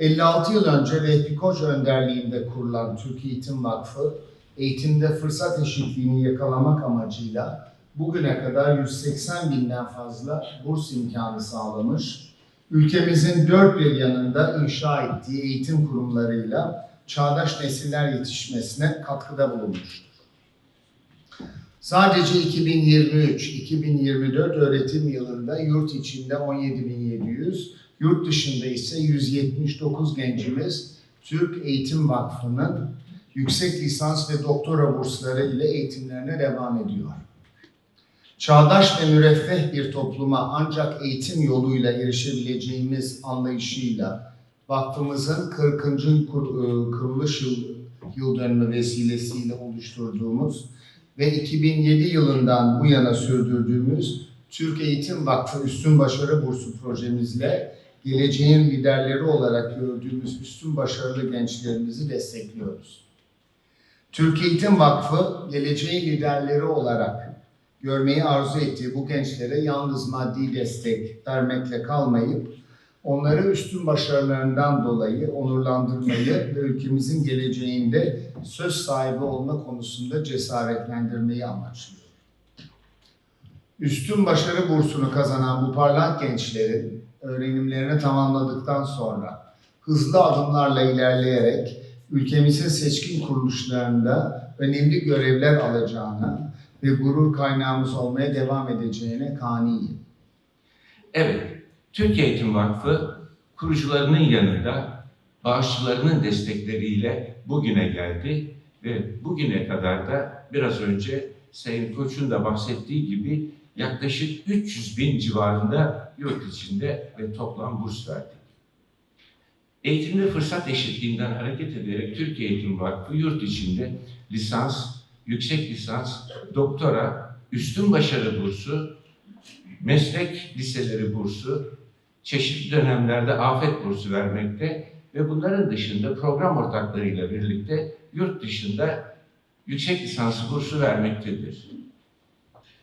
56 yıl önce Vehbi Koç önderliğinde kurulan Türk Eğitim Vakfı, eğitimde fırsat eşitliğini yakalamak amacıyla bugüne kadar 180 binden fazla burs imkanı sağlamış, ülkemizin dört bir yanında inşa ettiği eğitim kurumlarıyla çağdaş nesiller yetişmesine katkıda bulunmuştur. Sadece 2023-2024 öğretim yılında yurt içinde 17.700, yurt dışında ise 179 gencimiz Türk Eğitim Vakfı'nın yüksek lisans ve doktora bursları ile eğitimlerine devam ediyor. Çağdaş ve müreffeh bir topluma ancak eğitim yoluyla erişebileceğimiz anlayışıyla vakfımızın 40. kur- e, kuruluş yıl, yıl dönümü vesilesiyle oluşturduğumuz ve 2007 yılından bu yana sürdürdüğümüz Türk Eğitim Vakfı Üstün Başarı Bursu projemizle geleceğin liderleri olarak gördüğümüz üstün başarılı gençlerimizi destekliyoruz. Türk Eğitim Vakfı geleceğin liderleri olarak görmeyi arzu ettiği bu gençlere yalnız maddi destek vermekle kalmayıp onları üstün başarılarından dolayı onurlandırmayı ve ülkemizin geleceğinde söz sahibi olma konusunda cesaretlendirmeyi amaçlıyor. Üstün başarı bursunu kazanan bu parlak gençlerin öğrenimlerini tamamladıktan sonra hızlı adımlarla ilerleyerek ülkemizin seçkin kuruluşlarında önemli görevler alacağına ve gurur kaynağımız olmaya devam edeceğine kaniyim. Evet, Türk Eğitim Vakfı kurucularının yanında bağışçılarının destekleriyle bugüne geldi ve bugüne kadar da biraz önce Sayın Koç'un da bahsettiği gibi yaklaşık 300 bin civarında yurt içinde ve toplam burs verdik. Eğitimde fırsat eşitliğinden hareket ederek Türk Eğitim Vakfı yurt içinde lisans, yüksek lisans, doktora, üstün başarı bursu, meslek liseleri bursu, çeşitli dönemlerde afet bursu vermekte ve bunların dışında program ortaklarıyla birlikte yurt dışında yüksek lisans bursu vermektedir.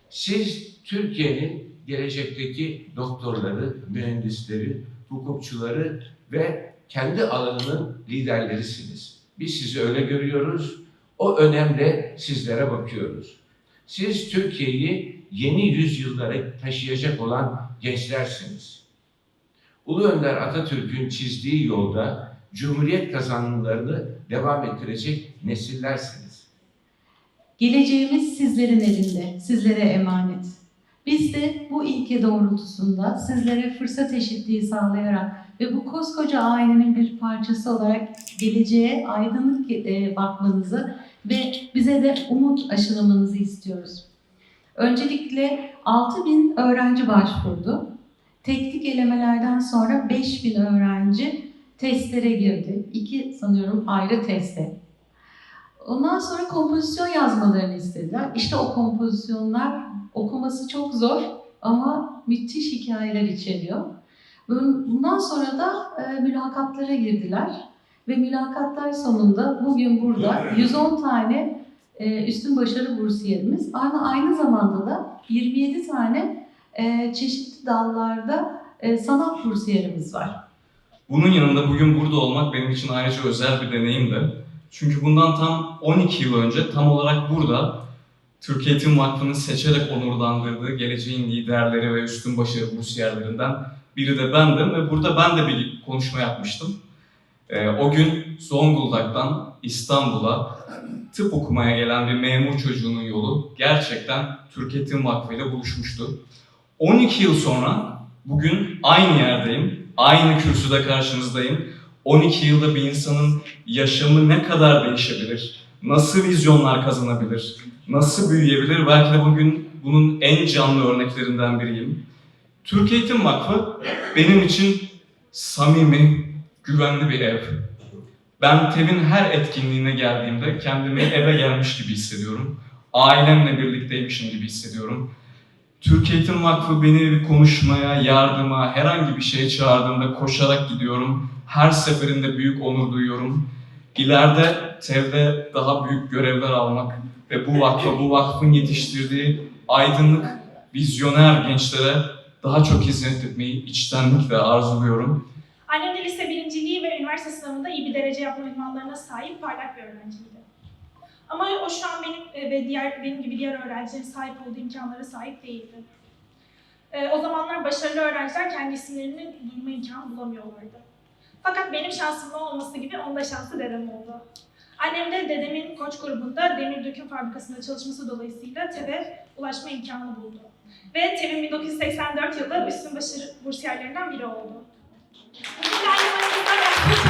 Siz Türkiye'nin gelecekteki doktorları, mühendisleri, hukukçuları ve kendi alanının liderlerisiniz. Biz sizi öyle görüyoruz. O önemle sizlere bakıyoruz. Siz Türkiye'yi yeni yüzyıllara taşıyacak olan gençlersiniz. Ulu Önder Atatürk'ün çizdiği yolda Cumhuriyet kazanımlarını devam ettirecek nesillersiniz. Geleceğimiz sizlerin elinde, sizlere emanet. Biz de bu ilke doğrultusunda sizlere fırsat eşitliği sağlayarak ve bu koskoca ailenin bir parçası olarak geleceğe aydınlık e, bakmanızı ve bize de umut aşılamanızı istiyoruz. Öncelikle 6000 öğrenci başvurdu. Teknik elemelerden sonra 5000 öğrenci testlere girdi. İki sanıyorum ayrı teste. Ondan sonra kompozisyon yazmalarını istediler. İşte o kompozisyonlar okuması çok zor ama müthiş hikayeler içeriyor. Bundan sonra da e, mülakatlara girdiler ve mülakatlar sonunda bugün burada 110 tane e, üstün başarı bursiyerimiz ama aynı zamanda da 27 tane e, çeşitli dallarda e, sanat bursiyerimiz var. Bunun yanında bugün burada olmak benim için ayrıca özel bir deneyimdi. Çünkü bundan tam 12 yıl önce tam olarak burada Türk Eğitim Vakfı'nın seçerek onurlandırdığı geleceğin liderleri ve üstün başarı bursiyerlerinden biri de bendim ve burada ben de bir konuşma yapmıştım. Ee, o gün Zonguldak'tan İstanbul'a tıp okumaya gelen bir memur çocuğunun yolu gerçekten Türk Eğitim Vakfı ile buluşmuştu. 12 yıl sonra bugün aynı yerdeyim, aynı kürsüde karşınızdayım. 12 yılda bir insanın yaşamı ne kadar değişebilir? Nasıl vizyonlar kazanabilir? Nasıl büyüyebilir? Belki de bugün bunun en canlı örneklerinden biriyim. Türk Eğitim Vakfı benim için samimi, güvenli bir ev. Ben TEV'in her etkinliğine geldiğimde kendimi eve gelmiş gibi hissediyorum. Ailemle birlikteymişim gibi hissediyorum. Türk Eğitim Vakfı beni bir konuşmaya, yardıma, herhangi bir şeye çağırdığında koşarak gidiyorum. Her seferinde büyük onur duyuyorum. İleride TEV'de daha büyük görevler almak ve bu vakfa, bu vakfın yetiştirdiği aydınlık, vizyoner gençlere daha çok hizmet etmeyi içtenlikle arzuluyorum. Annem de lise birinciliği ve üniversite sınavında iyi bir derece yapma ünvanlarına sahip parlak bir öğrenciydi. Ama o şu an benim e, ve diğer benim gibi diğer öğrencilerin sahip olduğu imkanlara sahip değildi. E, o zamanlar başarılı öğrenciler kendi isimlerini duyma imkanı bulamıyorlardı. Fakat benim şansımın olması gibi onda şansı dedem oldu. Annem de dedemin koç grubunda demir döküm fabrikasında çalışması dolayısıyla TEB'e ulaşma imkanı buldu. Ve TEB'in 1984 yılında üstün başarı bursiyerlerinden biri oldu. Zamanda